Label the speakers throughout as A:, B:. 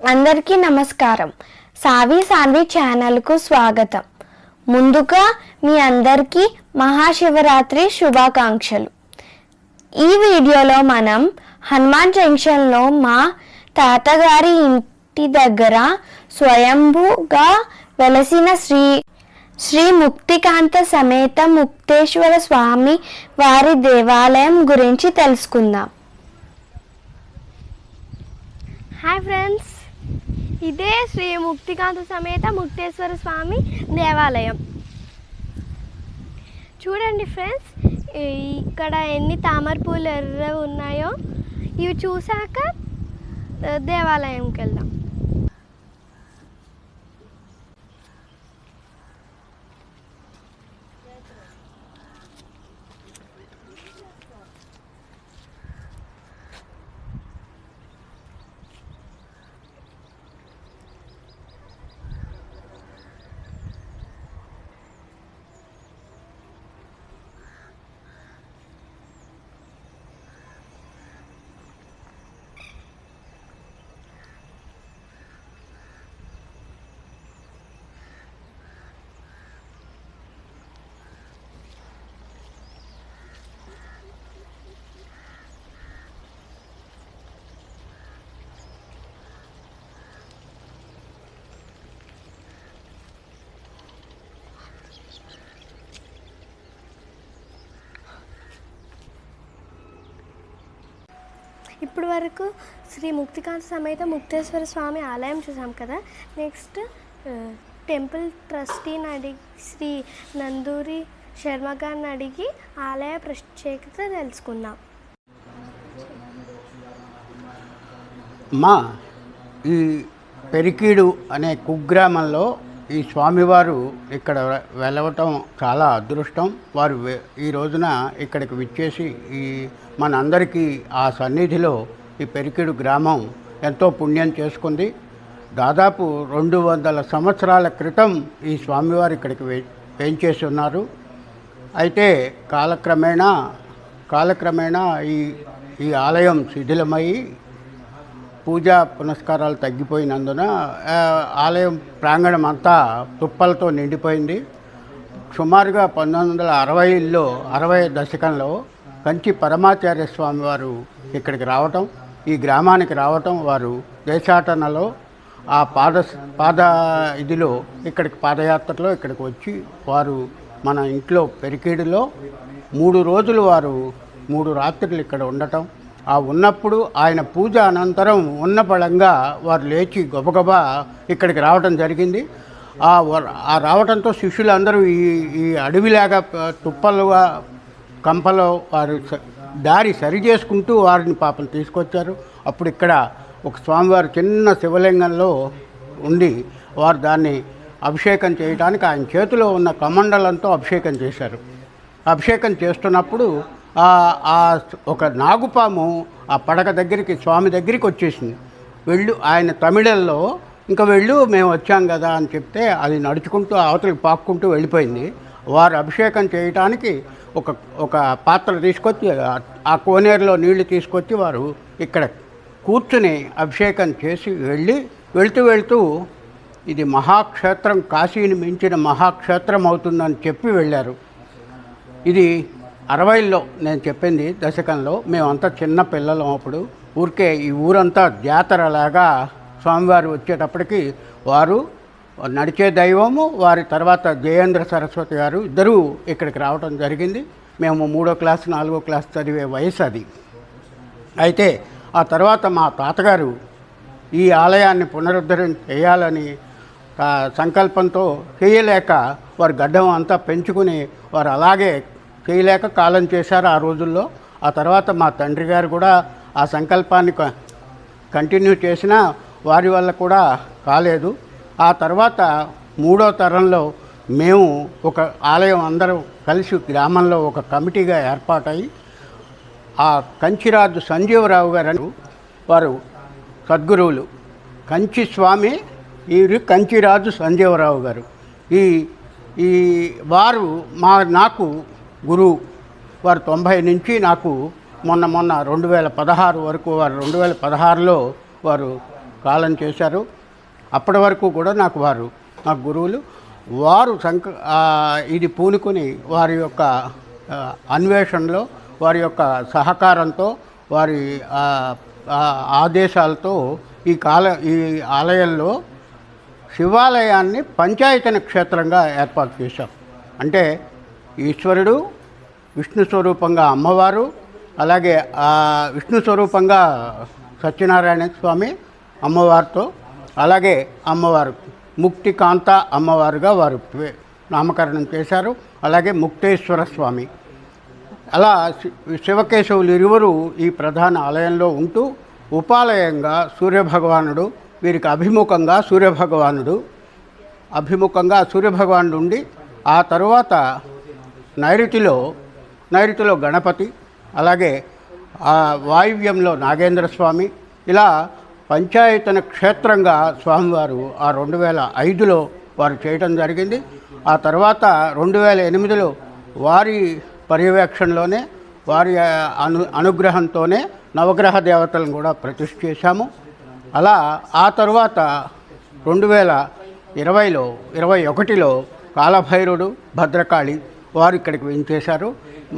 A: అందరికీ నమస్కారం. సావి సాన్వి ఛానల్కు స్వాగతం. ముందుగా మీ అందరికీ మహాశివరాత్రి శుభాకాంక్షలు. ఈ వీడియోలో మనం హనుమాన్ జంక్షన్లో మా తాతగారి ఇంటి దగ్గర స్వయంభూగా వెలసిన శ్రీ శ్రీ ముక్తికాంత సమేత ముక్తేశ్వర స్వామి వారి దేవాలయం గురించి తెలుసుకుందాం.
B: హాయ్ ఫ్రెండ్స్ ఇదే శ్రీ ముక్తికాంత సమేత ముక్తేశ్వర స్వామి దేవాలయం. చూడండి ఫ్రెండ్స్ ఇక్కడ ఎన్ని తామర పూలు ఎర్ర ఉన్నాయో ఇవి చూశాక దేవాలయంకి వెళ్దాం. ఇప్పుడు వరకు శ్రీ ముక్తికాంత సమేత ముక్తేశ్వర స్వామి ఆలయం చూసాం కదా. నెక్స్ట్ టెంపుల్ ట్రస్టీని అడిగి శ్రీ నందూరి శర్మ గారిని అడిగి ఆలయ ప్రత్యేకత తెలుసుకుందాం.
C: మా ఈ పెరికీడు అనే కుగ్రామంలో ఈ స్వామివారు ఇక్కడ వెళ్ళవటం చాలా అదృష్టం. వారు ఈ రోజున ఇక్కడికి విచ్చేసి ఈ మనందరికీ ఆ సన్నిధిలో ఈ పెరికిడు గ్రామం ఎంతో పుణ్యం చేసుకుంది. దాదాపు రెండు వందల సంవత్సరాల క్రితం ఈ స్వామివారు ఇక్కడికి పెంచేసి ఉన్నారు. అయితే కాలక్రమేణా కాలక్రమేణా ఈ ఈ ఆలయం శిథిలమై పూజా పునస్కారాలు తగ్గిపోయినందున ఆలయం ప్రాంగణం అంతా తుప్పలతో నిండిపోయింది. సుమారుగా పంతొమ్మిది వందల అరవైలో అరవై దశకంలో కంచి పరమాచార్య స్వామి వారు ఇక్కడికి రావటం ఈ గ్రామానికి రావటం వారు దేశాటనలో ఆ పాద పాద ఇదిలో ఇక్కడికి పాదయాత్రలో ఇక్కడికి వచ్చి వారు మన ఇంట్లో పెరికేడులో మూడు రోజులు వారు మూడు రాత్రులు ఇక్కడ ఉండటం ఆ ఉన్నప్పుడు ఆయన పూజ అనంతరం ఉన్న పళంగా వారు లేచి గబగబా ఇక్కడికి రావటం జరిగింది. ఆ వ- ఆ రావటంతో శిష్యులందరూ ఈ ఈ అడవిలాగా తుప్పలుగా కంపలో వారు దారి సరి చేసుకుంటూ వారిని పాపం తీసుకొచ్చారు. అప్పుడు ఇక్కడ ఒక స్వామివారు చిన్న శివలింగంలో ఉండి వారు దాన్ని అభిషేకం చేయడానికి ఆయన చేతిలో ఉన్న కమండలంతో అభిషేకం చేశారు. అభిషేకం చేస్తున్నప్పుడు ఒక నాగుపాము ఆ పడక దగ్గరికి స్వామి దగ్గరికి వచ్చేసింది. వెళ్ళు ఆయన తమిళల్లో ఇంకా వెళ్ళు మేము వచ్చాం కదా అని చెప్తే అది నడుచుకుంటూ అవతలికి పాక్కుంటూ వెళ్ళిపోయింది. వారు అభిషేకం చేయటానికి ఒక ఒక పాత్ర తీసుకొచ్చి ఆ- కోనేరులో నీళ్ళు తీసుకొచ్చి వారు ఇక్కడ కూర్చుని అభిషేకం చేసి వెళ్ళి వెళ్తూ వెళుతూ ఇది మహాక్షేత్రం కాశీని మించిన మహాక్షేత్రం అవుతుందని చెప్పి వెళ్ళారు. ఇది అరవైలో నేను చెప్పింది దశకంలో మేమంతా చిన్న పిల్లలం అప్పుడు. ఊరికే ఈ ఊరంతా జాతరలాగా స్వామివారు వచ్చేటప్పటికి వారు నడిచే దైవము వారి తర్వాత జయేంద్ర సరస్వతి గారు ఇద్దరూ ఇక్కడికి రావడం జరిగింది. మేము మూడో క్లాస్ నాలుగో క్లాస్ చదివే వయసు అది. అయితే ఆ తర్వాత మా తాతగారు ఈ ఆలయాన్ని పునరుద్ధరణ చేయాలని సంకల్పంతో చేయలేక వారు గడ్డం అంతా పెంచుకుని వారు అలాగే చేయలేక కాలం చేశారు ఆ రోజుల్లో. ఆ తర్వాత మా తండ్రి గారు కూడా ఆ సంకల్పాన్ని క- కంటిన్యూ చేసినా వారి వల్ల కూడా కాలేదు. ఆ తర్వాత మూడో తరంలో మేము ఒక ఆలయం అందరం కలిసి గ్రామంలో ఒక కమిటీగా ఏర్పాటై ఆ కంచిరాజు సంజీవరావు గారు వారు సద్గురువులు. కంచి స్వామి వీరు కంచిరాజు సంజీవరావు గారు. ఈ ఈ వారు మా నాకు గురువు వారు తొంభై నుంచి నాకు మొన్న మొన్న రెండు వేల పదహారు వరకు వారు రెండు వేల పదహారులో వారు కాలం చేశారు. అప్పటి వరకు కూడా నాకు వారు నాకు గురువులు. వారు సంక ఇది పూనుకొని వారి యొక్క అన్వేషణలో వారి యొక్క సహకారంతో వారి ఆదేశాలతో ఈ కాల ఈ ఆలయంలో శివాలయాన్ని పంచాయతన క్షేత్రంగా ఏర్పాటు చేశాం. అంటే ఈశ్వరుడు విష్ణు స్వరూపంగా అమ్మవారు అలాగే ఆ విష్ణు స్వరూపంగా సత్యనారాయణ స్వామి అమ్మవారితో అలాగే అమ్మవారు ముక్తికాంత అమ్మవారుగా వారు నామకరణం చేశారు. అలాగే ముక్తేశ్వర స్వామి. అలా శివకేశవులు ఇరువురు ఈ ప్రధాన ఆలయంలో ఉంటూ ఉపాలయంగా సూర్యభగవానుడు వీరికి అభిముఖంగా సూర్యభగవానుడు అభిముఖంగా సూర్యభగవానుడు ఉండి ఆ తరువాత నైరుతిలో నైరుతిలో గణపతి అలాగే ఆ వాయువ్యంలో నాగేంద్ర స్వామి ఇలా పంచాయతన క్షేత్రంగా స్వామివారు ఆ రెండు వేల ఐదులో వారు చేయటం జరిగింది. ఆ తర్వాత రెండు వేల ఎనిమిదిలో వారి పర్యవేక్షణలోనే వారి అను అనుగ్రహంతోనే నవగ్రహ దేవతలను కూడా ప్రతిష్ఠ చేశాము. అలా ఆ తరువాత రెండు వేల ఇరవైలో ఇరవై ఒకటిలో కాలభైరుడు భద్రకాళి వారు ఇక్కడికి వించేశారు.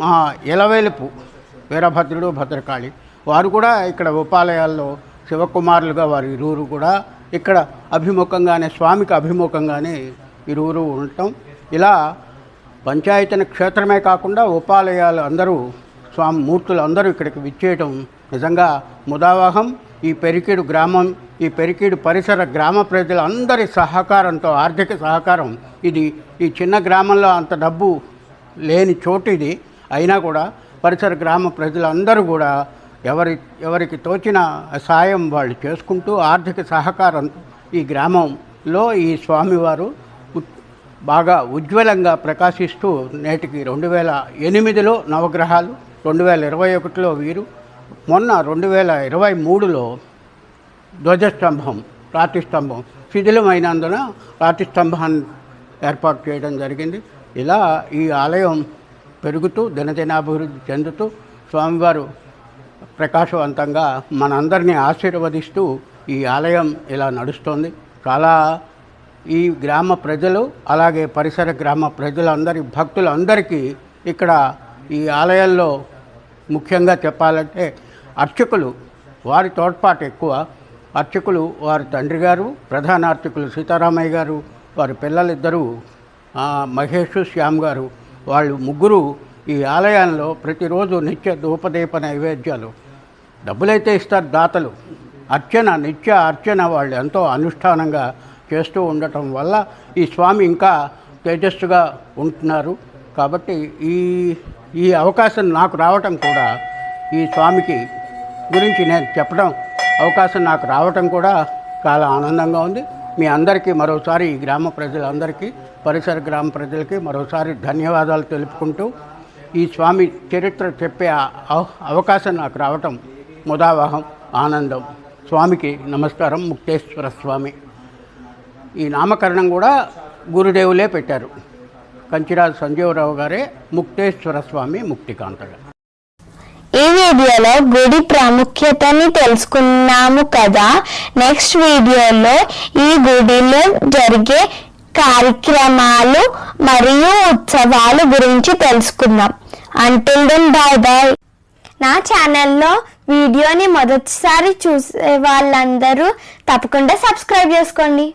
C: మా ఇలవేలుపు వీరభద్రుడు భద్రకాళి. వారు కూడా ఇక్కడ ఉపాలయాల్లో శివకుమారులుగా వారు ఇరువురు కూడా ఇక్కడ అభిముఖంగానే స్వామికి అభిముఖంగానే ఇరువురు ఉండటం. ఇలా పంచాయతన క్షేత్రమే కాకుండా ఉపాలయాలు అందరూ స్వామి మూర్తులు అందరూ ఇక్కడికి విచ్చేయటం నిజంగా ముదావాహం. ఈ పెరికేడు గ్రామం ఈ పెరికేడు పరిసర గ్రామ ప్రజలందరి సహకారంతో ఆర్థిక సహకారం. ఇది ఈ చిన్న గ్రామంలో అంత డబ్బు లేని చోటు ఇది అయినా కూడా పరిసర గ్రామ ప్రజలందరూ కూడా ఎవరి ఎవరికి తోచిన సాయం వాళ్ళు చేసుకుంటూ ఆర్థిక సహకారం ఈ గ్రామంలో ఈ స్వామివారు బాగా ఉజ్వలంగా ప్రకాశిస్తూ నేటికి రెండు వేల ఎనిమిదిలో నవగ్రహాలు రెండు వేల ఇరవై ఒకటిలో వీరు మొన్న రెండు వేల ఇరవై మూడులో ధ్వజస్తంభం రాతిస్తంభం శిథిలమైనందున రాతిస్తంభాన్ని ఏర్పాటు చేయడం జరిగింది. ఇలా ఈ ఆలయం పెరుగుతూ దినదినాభివృద్ధి చెందుతూ స్వామివారు ప్రకాశవంతంగా మనందరినీ ఆశీర్వదిస్తూ ఈ ఆలయం ఇలా నడుస్తోంది. చాలా ఈ గ్రామ ప్రజలు అలాగే పరిసర గ్రామ ప్రజలందరి భక్తులందరికీ ఇక్కడ ఈ ఆలయంలో ముఖ్యంగా చెప్పాలంటే అర్చకులు వారి తోడ్పాటు ఎక్కువ. అర్చకులు వారి తండ్రి గారు ప్రధాన అర్చకులు సీతారామయ్య గారు వారి పిల్లలిద్దరూ మహేష్ శ్యామ్ గారు వాళ్ళు ముగ్గురు ఈ ఆలయంలో ప్రతిరోజు నిత్య ధూపదీప నైవేద్యాలు. డబ్బులైతే ఇస్తారు దాతలు. అర్చన నిత్య అర్చన వాళ్ళు ఎంతో అనుష్ఠానంగా చేస్తూ ఉండటం వల్ల ఈ స్వామి ఇంకా తేజస్సుగా ఉంటున్నారు. కాబట్టి ఈ ఈ అవకాశం నాకు రావటం కూడా ఈ స్వామికి గురించి నేను చెప్పడం అవకాశం నాకు రావటం కూడా చాలా ఆనందంగా ఉంది. మీ అందరికీ మరోసారి ఈ గ్రామ ప్రజలందరికీ పరిసర గ్రామ ప్రజలకి మరోసారి ధన్యవాదాలు తెలుపుకుంటూ ఈ స్వామి చరిత్ర చెప్పే అవకాశం నాకు రావటం ముదావహం ఆనందం. స్వామికి నమస్కారం ముక్తేశ్వర స్వామి. ఈ నామకరణం కూడా గురుదేవులే పెట్టారు. కంచిరాజు సంజీవరావు గారే ముక్తేశ్వర స్వామి ముక్తికాంతగా.
A: ఈ వీడియోలో గుడి ప్రాముఖ్యతని తెలుసుకున్నాము కదా. నెక్స్ట్ వీడియోలో ఈ గుడిలో జరిగే కార్యక్రమాలు మరియు ఉత్సవాలు గురించి తెలుసుకుందాం. అంటిల్ దెన్ బాయ్ బాయ్ నా ఛానల్లో వీడియోని మొదటిసారి చూసే వాళ్ళందరూ తప్పకుండా సబ్స్క్రైబ్ చేసుకోండి.